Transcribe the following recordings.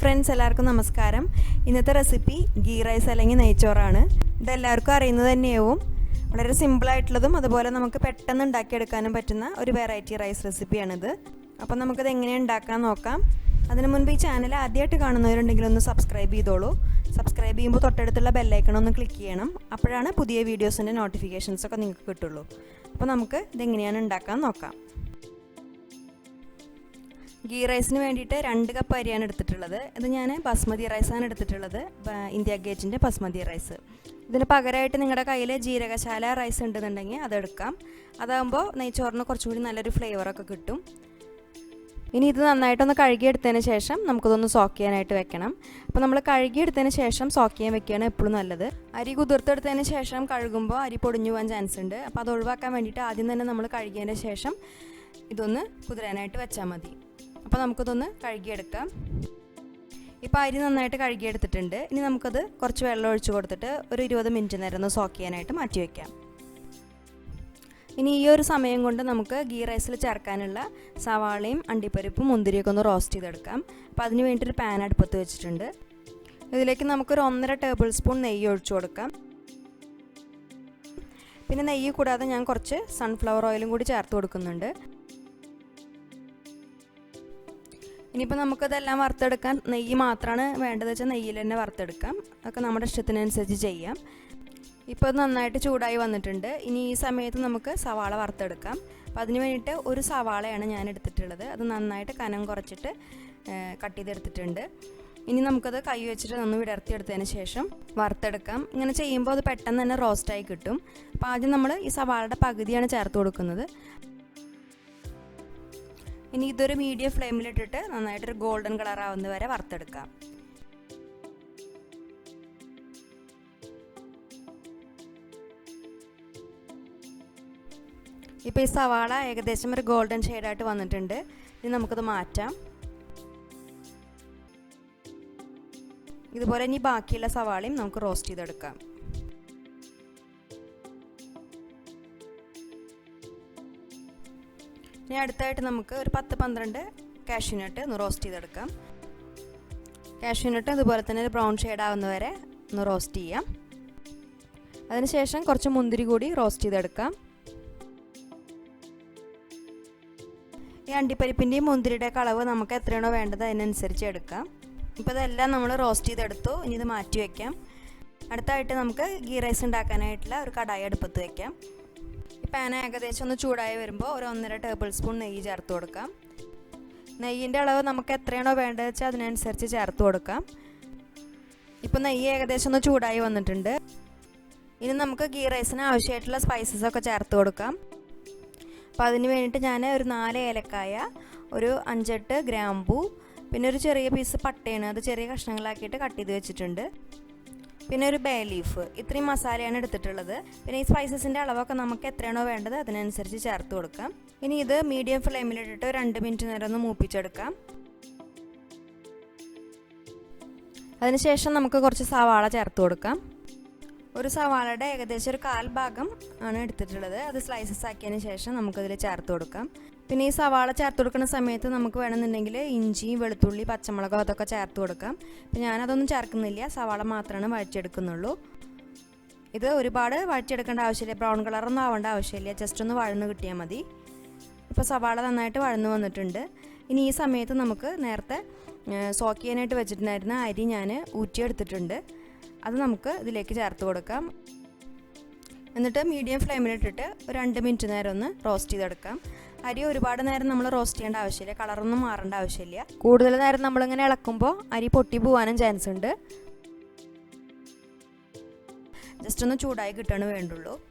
Friends എല്ലാവർക്കും നമസ്കാരം. ഇന്നത്തെ റെസിപ്പി ഗീ റൈസ് അല്ലെങ്കിൽ നെയ്ച്ചോറാണ്. ഇതെല്ലാവർക്കും അറിയുന്നത് തന്നെയാവും. വളരെ സിമ്പിളായിട്ടുള്ളതും അതുപോലെ നമുക്ക് പെട്ടെന്ന് ഉണ്ടാക്കിയെടുക്കാനും പറ്റുന്ന ഒരു വെറൈറ്റി റൈസ് റെസിപ്പിയാണിത് അപ്പോൾ നമുക്കിത് എങ്ങനെ ഉണ്ടാക്കാൻ നോക്കാം. അതിനു മുൻപ് ഈ ചാനൽ ആദ്യമായിട്ട് കാണുന്നവരുണ്ടെങ്കിൽ ഒന്ന് സബ്സ്ക്രൈബ് ചെയ്തോളൂ. സബ്സ്ക്രൈബ് ചെയ്യുമ്പോൾ തൊട്ടടുത്തുള്ള ബെല്ലൈക്കൺ ഒന്ന് ക്ലിക്ക് ചെയ്യണം. അപ്പോഴാണ് പുതിയ വീഡിയോസിന്റെ നോട്ടിഫിക്കേഷൻസ് ഒക്കെ നിങ്ങൾക്ക് കിട്ടുള്ളൂ. അപ്പോൾ നമുക്ക് ഇതെങ്ങനെയാണ് ഉണ്ടാക്കാൻ നോക്കാം. ഗീ റൈസിന് വേണ്ടിയിട്ട് രണ്ട് കപ്പ് അരിയാണ് എടുത്തിട്ടുള്ളത്. ഇത് ഞാൻ ബസ്മതി റൈസാണ് എടുത്തിട്ടുള്ളത്. ഇന്ത്യ ഗേറ്റിന്റെ ബസ്മതി റൈസ്. ഇതിന് പകരമായിട്ട് നിങ്ങളുടെ കയ്യിൽ ജീരകശാല റൈസ് ഉണ്ടെന്നുണ്ടെങ്കിൽ അതെടുക്കാം അതാകുമ്പോൾ നെയ്ച്ചോറിന് കുറച്ചും കൂടി നല്ലൊരു ഫ്ലേവറൊക്കെ കിട്ടും. ഇനി ഇത് നന്നായിട്ടൊന്ന് കഴുകിയെടുത്തതിന് ശേഷം നമുക്കിതൊന്ന് സോക്ക് ചെയ്യാനായിട്ട് വെക്കണം. അപ്പോൾ നമ്മൾ കഴുകിയെടുത്തതിന് ശേഷം സോക്ക് ചെയ്യാൻ വെക്കുകയാണ് എപ്പോഴും നല്ലത്. അരി കുതിർത്തെടുത്തതിന് ശേഷം കഴുകുമ്പോൾ അരി പൊടിഞ്ഞു പോകാൻ ചാൻസ് ഉണ്ട്. അപ്പോൾ അത് ഒഴിവാക്കാൻ വേണ്ടിയിട്ട് ആദ്യം തന്നെ നമ്മൾ കഴുകിയതിന് ശേഷം ഇതൊന്ന് കുതിരാനായിട്ട് വെച്ചാൽ മതി. അപ്പോൾ നമുക്കതൊന്ന് കഴുകിയെടുക്കാം. ഇപ്പോൾ അരി നന്നായിട്ട് കഴുകിയെടുത്തിട്ടുണ്ട്. ഇനി നമുക്കത് കുറച്ച് വെള്ളം ഒഴിച്ച് കൊടുത്തിട്ട് ഒരു ഇരുപത് മിനിറ്റ് നേരം ഒന്ന് സോക്ക് ചെയ്യാനായിട്ട് മാറ്റി വയ്ക്കാം ഇനി ഈ ഒരു സമയം കൊണ്ട് നമുക്ക് ഗീ റൈസിൽ ചേർക്കാനുള്ള സവാളയും അണ്ടിപ്പരിപ്പും മുന്തിരിയൊക്കെ ഒന്ന് റോസ്റ്റ് ചെയ്തെടുക്കാം. അപ്പോൾ അതിന് വേണ്ടിയിട്ട് പാൻ അടുപ്പത്ത് വെച്ചിട്ടുണ്ട്. ഇതിലേക്ക് നമുക്കൊരു ഒന്നര ടേബിൾ സ്പൂൺ നെയ്യ് ഒഴിച്ചു കൊടുക്കാം. പിന്നെ നെയ്യ് കൂടാതെ ഞാൻ കുറച്ച് സൺഫ്ലവർ ഓയിലും കൂടി ചേർത്ത് കൊടുക്കുന്നുണ്ട്. ഇനിയിപ്പോൾ നമുക്കതെല്ലാം വറുത്തെടുക്കാൻ നെയ്യ് മാത്രമാണ് വേണ്ടത് വെച്ചാൽ നെയ്യിൽ തന്നെ വറുത്തെടുക്കാം. അതൊക്കെ നമ്മുടെ ഇഷ്ടത്തിനനുസരിച്ച് ചെയ്യാം. ഇപ്പോൾ അത് നന്നായിട്ട് ചൂടായി വന്നിട്ടുണ്ട്. ഇനി ഈ സമയത്ത് നമുക്ക് സവാള വറുത്തെടുക്കാം. അപ്പോൾ അതിന് വേണ്ടിയിട്ട് ഒരു സവാളയാണ് ഞാൻ എടുത്തിട്ടുള്ളത്. അത് നന്നായിട്ട് കനം കുറച്ചിട്ട് കട്ട് ചെയ്തെടുത്തിട്ടുണ്ട്. ഇനി നമുക്കത് കൈ വെച്ചിട്ട് നന്ന് വിടർത്തിയെടുത്തതിന് ശേഷം വറുത്തെടുക്കാം. ഇങ്ങനെ ചെയ്യുമ്പോൾ അത് പെട്ടെന്ന് തന്നെ റോസ്റ്റായി കിട്ടും. അപ്പോൾ ആദ്യം നമ്മൾ ഈ സവാളയുടെ പകുതിയാണ് ചേർത്ത് കൊടുക്കുന്നത്. ഇനി ഇതൊരു മീഡിയം ഫ്ലെയിമിലിട്ടിട്ട് നന്നായിട്ടൊരു ഗോൾഡൻ കളർ ആവുന്ന വരെ വറുത്തെടുക്കാം. ഇപ്പോൾ ഈ സവാള ഏകദേശം ഒരു ഗോൾഡൻ ഷെയ്ഡായിട്ട് വന്നിട്ടുണ്ട്. ഇനി നമുക്കത് മാറ്റാം. ഇതുപോലെ ഇനി ബാക്കിയുള്ള സവാളയും നമുക്ക് റോസ്റ്റ് ചെയ്തെടുക്കാം. ഇനി അടുത്തായിട്ട് നമുക്ക് ഒരു പത്ത് പന്ത്രണ്ട് കാഷ്യൂനട്ട് ഒന്ന് റോസ്റ്റ് ചെയ്തെടുക്കാം. കാഷ്യൂനട്ട് അതുപോലെ തന്നെ ഒരു ബ്രൗൺ ഷെയ്ഡ് ആവുന്നവരെ ഒന്ന് റോസ്റ്റ് ചെയ്യാം. അതിനുശേഷം കുറച്ച് മുന്തിരി കൂടി റോസ്റ്റ് ചെയ്തെടുക്കാം. ഈ അണ്ടിപ്പരിപ്പിന്റെയും മുന്തിരിയുടെ അളവ് നമുക്ക് എത്രയാണോ വേണ്ടത് അതിനനുസരിച്ച് എടുക്കാം. ഇപ്പോൾ ഇതെല്ലാം നമ്മൾ റോസ്റ്റ് ചെയ്തെടുത്തു. ഇനി ഇത് മാറ്റി വയ്ക്കാം അടുത്തായിട്ട് നമുക്ക് ഗീ റൈസ് ഉണ്ടാക്കാനായിട്ടുള്ള ഒരു കടായി അടുപ്പത്ത് വയ്ക്കാം പാൻ ഏകദേശം ഒന്ന് ചൂടായി വരുമ്പോൾ ഒരു ഒന്നര ടേബിൾ സ്പൂൺ നെയ്യ് ചേർത്ത് കൊടുക്കാം. നെയ്യിന്റെ അളവ് നമുക്ക് എത്രയാണോ വേണ്ടത് വെച്ചാൽ അതിനനുസരിച്ച് ചേർത്ത് കൊടുക്കാം. ഇപ്പോൾ നെയ്യ് ഏകദേശം ഒന്ന് ചൂടായി വന്നിട്ടുണ്ട്. ഇനി നമുക്ക് ഗീ റൈസിന് ആവശ്യമായിട്ടുള്ള സ്പൈസസ് ഒക്കെ ചേർത്ത് കൊടുക്കാം. അപ്പോൾ അതിന് വേണ്ടിയിട്ട് ഞാൻ ഒരു നാല് ഏലക്കായ ഒരു അഞ്ചെട്ട് ഗ്രാമ്പൂ പിന്നെ ഒരു ചെറിയ പീസ് പട്ടയാണ്. അത് ചെറിയ കഷ്ണങ്ങളാക്കിയിട്ട് കട്ട് ചെയ്ത് വെച്ചിട്ടുണ്ട്. പിന്നെ ഒരു ബേ ലീഫ് ഇത്രയും മസാലയാണ് എടുത്തിട്ടുള്ളത്. പിന്നെ ഈ സ്പൈസസിന്റെ അളവൊക്കെ നമുക്ക് എത്രയാണോ വേണ്ടത് അതിനനുസരിച്ച് ചേർത്ത് കൊടുക്കാം. ഇനി ഇത് മീഡിയം ഫ്ലെയിമിലിട്ടിട്ട് രണ്ട് മിനിറ്റ് നേരം ഒന്ന് മൂപ്പിച്ചെടുക്കാം. അതിനുശേഷം നമുക്ക് കുറച്ച് സവാള ചേർത്ത് കൊടുക്കാം. ഒരു സവാളയുടെ ഏകദേശം ഒരു കാൽ ഭാഗം ആണ് എടുത്തിട്ടുള്ളത്. അത് സ്ലൈസസ് ആക്കിയതിന് ശേഷം നമുക്കതിൽ ചേർത്ത് കൊടുക്കാം. പിന്നെ ഈ സവാള ചേർത്ത് കൊടുക്കുന്ന സമയത്ത് നമുക്ക് വേണമെന്നുണ്ടെങ്കിൽ ഇഞ്ചി വെളുത്തുള്ളി പച്ചമുളകോ അതൊക്കെ ചേർത്ത് കൊടുക്കാം. ഇപ്പം ഞാനതൊന്നും ചേർക്കുന്നില്ല. സവാള മാത്രമാണ് വഴച്ചെടുക്കുന്നുള്ളൂ ഇത് ഒരുപാട് വഴച്ചെടുക്കേണ്ട ആവശ്യമില്ല. ബ്രൗൺ കളറൊന്നും ആവേണ്ട ആവശ്യമില്ല. ജസ്റ്റ് ഒന്ന് വഴന്ന് കിട്ടിയാൽ മതി. ഇപ്പോൾ സവാള നന്നായിട്ട് വഴന്ന് വന്നിട്ടുണ്ട്. ഇനി ഈ സമയത്ത് നമുക്ക് നേരത്തെ സോക്ക് ചെയ്യാനായിട്ട് വെച്ചിട്ടുണ്ടായിരുന്ന അരി ഞാൻ ഊറ്റിയെടുത്തിട്ടുണ്ട്. അത് നമുക്ക് ഇതിലേക്ക് ചേർത്ത് കൊടുക്കാം. എന്നിട്ട് മീഡിയം ഫ്ലെയിമിലിട്ടിട്ട് ഒരു രണ്ട് മിനിറ്റ് നേരം ഒന്ന് റോസ്റ്റ് ചെയ്തെടുക്കാം. അരി ഒരുപാട് നേരം നമ്മൾ റോസ്റ്റ് ചെയ്യേണ്ട ആവശ്യമില്ല. കളറൊന്നും മാറേണ്ട ആവശ്യമില്ല. കൂടുതൽ നേരം നമ്മളിങ്ങനെ ഇളക്കുമ്പോൾ അരി പൊട്ടി പോകാനും ചാൻസ് ഉണ്ട്. ജസ്റ്റ് ഒന്ന് ചൂടായി കിട്ടാണ് വേണ്ടുള്ളൂ.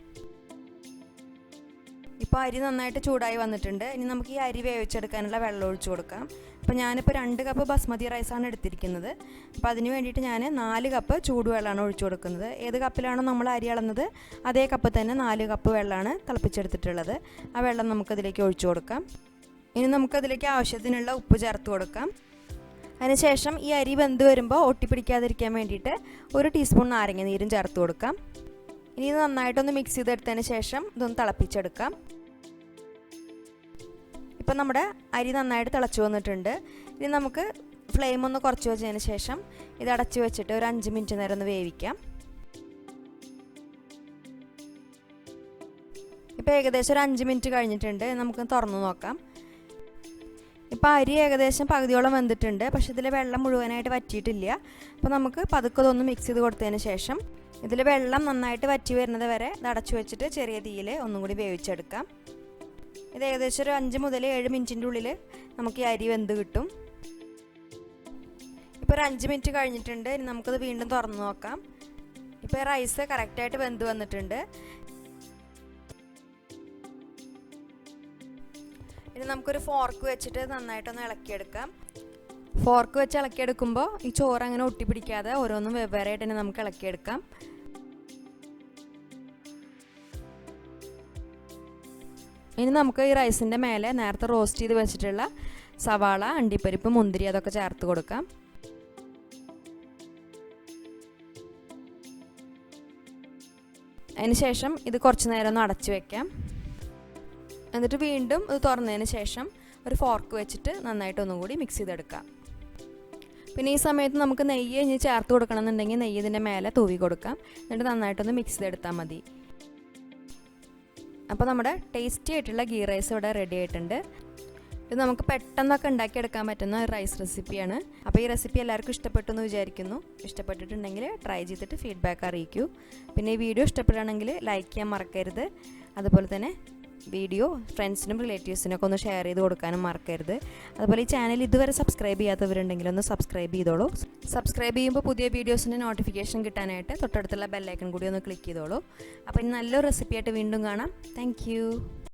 ഇപ്പോൾ അരി നന്നായിട്ട് ചൂടായി വന്നിട്ടുണ്ട്. ഇനി നമുക്ക് ഈ അരി വേവിച്ചെടുക്കാനുള്ള വെള്ളം ഒഴിച്ചു കൊടുക്കാം. അപ്പോൾ ഞാനിപ്പോൾ രണ്ട് കപ്പ് ബസ്മതി റൈസാണ് എടുത്തിരിക്കുന്നത്. അപ്പോൾ അതിന് വേണ്ടിയിട്ട് ഞാൻ നാല് കപ്പ് ചൂടുവെള്ളമാണ് ഒഴിച്ചു കൊടുക്കുന്നത്. ഏത് കപ്പിലാണോ നമ്മൾ അരി അളന്നത് അതേ കപ്പ് തന്നെ നാല് കപ്പ് വെള്ളമാണ് തിളപ്പിച്ചെടുത്തിട്ടുള്ളത്. ആ വെള്ളം നമുക്കതിലേക്ക് ഒഴിച്ചു കൊടുക്കാം. ഇനി നമുക്കതിലേക്ക് ആവശ്യത്തിനുള്ള ഉപ്പ് ചേർത്ത് കൊടുക്കാം. അതിനുശേഷം ഈ അരി വെന്ത് വരുമ്പോൾ ഒട്ടിപ്പിടിക്കാതിരിക്കാൻ വേണ്ടിയിട്ട് ഒരു ടീസ്പൂൺ നാരങ്ങ നീരും ചേർത്ത് കൊടുക്കാം. ഇനി ഇത് നന്നായിട്ടൊന്ന് മിക്സ് ചെയ്തെടുത്തതിന് ശേഷം ഇതൊന്ന് തിളപ്പിച്ചെടുക്കാം. ഇപ്പം നമ്മുടെ അരി നന്നായിട്ട് തിളച്ചു വന്നിട്ടുണ്ട്. ഇനി നമുക്ക് ഫ്ലെയിം ഒന്ന് കുറച്ച് വെച്ചതിന് ശേഷം ഇത് അടച്ചു വെച്ചിട്ട് ഒരു അഞ്ച് മിനിറ്റ് നേരം ഒന്ന് വേവിക്കാം. ഇപ്പോൾ ഏകദേശം ഒരു അഞ്ച് മിനിറ്റ് കഴിഞ്ഞിട്ടുണ്ട്. നമുക്ക് തുറന്നു നോക്കാം. ഇപ്പോൾ അരി ഏകദേശം പകുതിയോളം വെന്തിട്ടുണ്ട്. പക്ഷെ ഇതിൽ വെള്ളം മുഴുവനായിട്ട് വറ്റിയിട്ടില്ല. അപ്പോൾ നമുക്ക് പതുക്കെ ഇതൊന്ന് മിക്സ് ചെയ്ത് കൊടുത്തതിന് ശേഷം ഇതിൽ വെള്ളം നന്നായിട്ട് വറ്റി വരുന്നത് വരെ ഇത് അടച്ചു വെച്ചിട്ട് ചെറിയ തീയിൽ ഒന്നും കൂടി വേവിച്ചെടുക്കാം. ഇത് ഏകദേശം ഒരു അഞ്ച് മുതൽ ഏഴ് മിനിറ്റിന്റെ ഉള്ളിൽ നമുക്ക് ഈ അരി വെന്ത് കിട്ടും. ഇപ്പോൾ ഒരു അഞ്ച് മിനിറ്റ് കഴിഞ്ഞിട്ടുണ്ട്. ഇനി നമുക്കത് വീണ്ടും തുറന്ന് നോക്കാം. ഇപ്പോൾ റൈസ് കറക്റ്റായിട്ട് വെന്ത് വന്നിട്ടുണ്ട്. ഇനി നമുക്കൊരു ഫോർക്ക് വെച്ചിട്ട് നന്നായിട്ടൊന്ന് ഇളക്കിയെടുക്കാം. ഫോർക്ക് വെച്ച് ഇളക്കിയെടുക്കുമ്പോൾ ഈ ചോറ് അങ്ങനെ ഒട്ടിപ്പിടിക്കാതെ ഓരോന്നും വെവ്വേറെ ആയിട്ട് തന്നെ നമുക്ക് ഇളക്കിയെടുക്കാം. ഇനി നമുക്ക് ഈ റൈസിന്റെ മേലെ നേരത്തെ റോസ്റ്റ് ചെയ്ത് വെച്ചിട്ടുള്ള സവാള അണ്ടിപ്പരിപ്പ് മുന്തിരി അതൊക്കെ ചേർത്ത് കൊടുക്കാം. ശേഷം ഇത് കുറച്ച് നേരം ഒന്ന് അടച്ചു വെക്കാം. എന്നിട്ട് വീണ്ടും ഇത് തുറന്നതിന് ശേഷം ഒരു ഫോർക്ക് വെച്ചിട്ട് നന്നായിട്ട് ഒന്നും കൂടി മിക്സ് ചെയ്തെടുക്കാം. പിന്നെ ഈ സമയത്ത് നമുക്ക് നെയ്യ് ഇനി ചേർത്ത് കൊടുക്കണമെന്നുണ്ടെങ്കിൽ നെയ്യ് ഇതിന്റെ മേലെ തൂവി കൊടുക്കാം. എന്നിട്ട് നന്നായിട്ടൊന്ന് മിക്സ് ചെയ്തെടുത്താൽ മതി. അപ്പോൾ നമ്മുടെ ടേസ്റ്റി ആയിട്ടുള്ള ഗീ റൈസ് ഇവിടെ റെഡി ആയിട്ടുണ്ട്. ഇത് നമുക്ക് പെട്ടെന്നൊക്കെ ഉണ്ടാക്കിയെടുക്കാൻ പറ്റുന്ന ഒരു റൈസ് റെസിപ്പിയാണ് അപ്പോൾ ഈ റെസിപ്പി എല്ലാവർക്കും ഇഷ്ടപ്പെട്ടു എന്ന് വിചാരിക്കുന്നു. ഇഷ്ടപ്പെട്ടിട്ടുണ്ടെങ്കിൽ ട്രൈ ചെയ്തിട്ട് ഫീഡ്ബാക്ക് അറിയിക്കൂ. പിന്നെ ഈ വീഡിയോ ഇഷ്ടപ്പെടുകയാണെങ്കിൽ ലൈക്ക് ചെയ്യാൻ മറക്കരുത്. അതുപോലെ തന്നെ വീഡിയോ ഫ്രണ്ട്സിനും റിലേറ്റീവ്സിനും ഒക്കെ ഒന്ന് ഷെയർ ചെയ്ത് കൊടുക്കാനും മറക്കരുത്. അതുപോലെ ഈ ചാനൽ ഇതുവരെ സബ്സ്ക്രൈബ് ചെയ്യാത്തവരുണ്ടെങ്കിൽ ഒന്ന് സബ്സ്ക്രൈബ് ചെയ്തോളൂ. സബ്സ്ക്രൈബ് ചെയ്യുമ്പോൾ പുതിയ വീഡിയോസിന്റെ നോട്ടിഫിക്കേഷൻ കിട്ടാനായിട്ട് തൊട്ടടുത്തുള്ള ബെല്ലൈക്കൺ കൂടി ഒന്ന് ക്ലിക്ക് ചെയ്തോളൂ. അപ്പോൾ ഇനി നല്ലൊരു റെസിപ്പിയായിട്ട് വീണ്ടും കാണാം. താങ്ക്